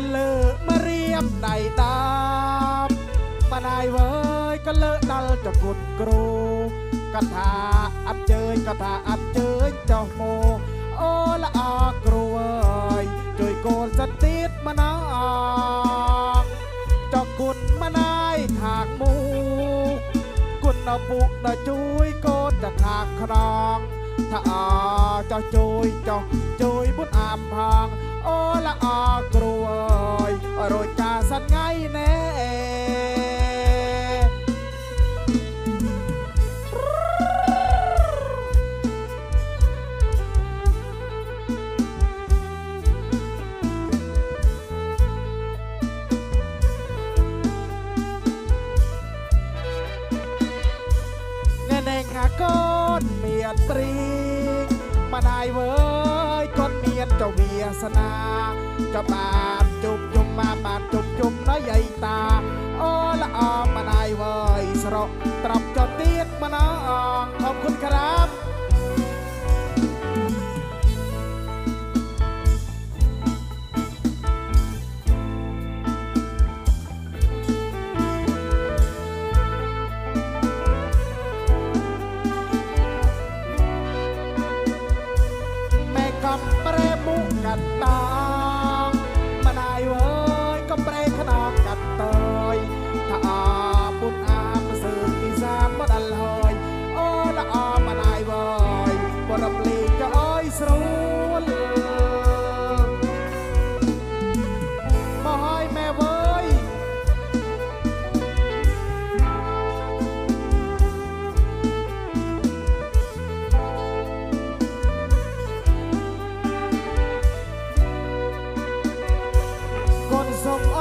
ก็เลอกมาเรียมในดาบปนายเว้ยก็เลอะนั่ลจะกุดกรูกะทาอับเจยกะทาอับเจยเจ้าโม โอละอากรวยจอยโกนสติดมานางจอกกุนมานายทางมูกุนนปุกาจุยโกนจะทางครองถ้าอาเจ้จุยเจ้าจุยบุญอามพางโอละอาก មានព្រីងម្ដាយវើយគាត់មានតវាសនាចបានជុំជុំមកបានជុំជុំណយតា អូល្អម្ដាយវើយស្រកត្រប់ចុះទៀតម្ដងខំគុណក្រា กัดตา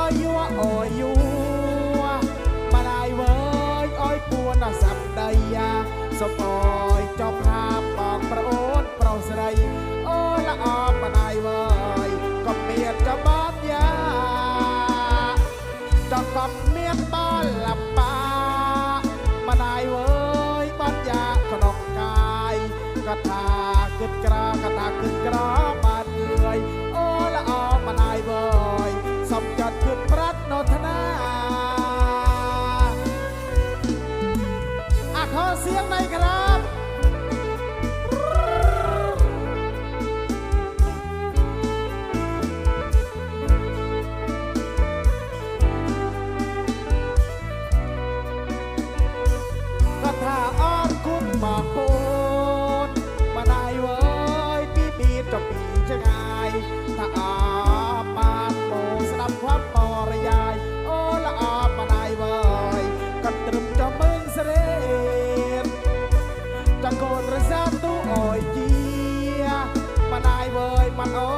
យយួរអើយយួរម្ដាយវើយអើយពួនដល់សាប់ដីយ៉ាសុំអើយចប់ហាបងប្អូនប្រុសស្រីអូល្អម្ដាយវើយក៏មានចាំបានយ៉ាចង់កំមានបលលបាម្ដាយវើយបាត់យ៉ាក្នុងកាយក៏ថាគិតក្រក៏ថាគិត เสียงในครับ oh.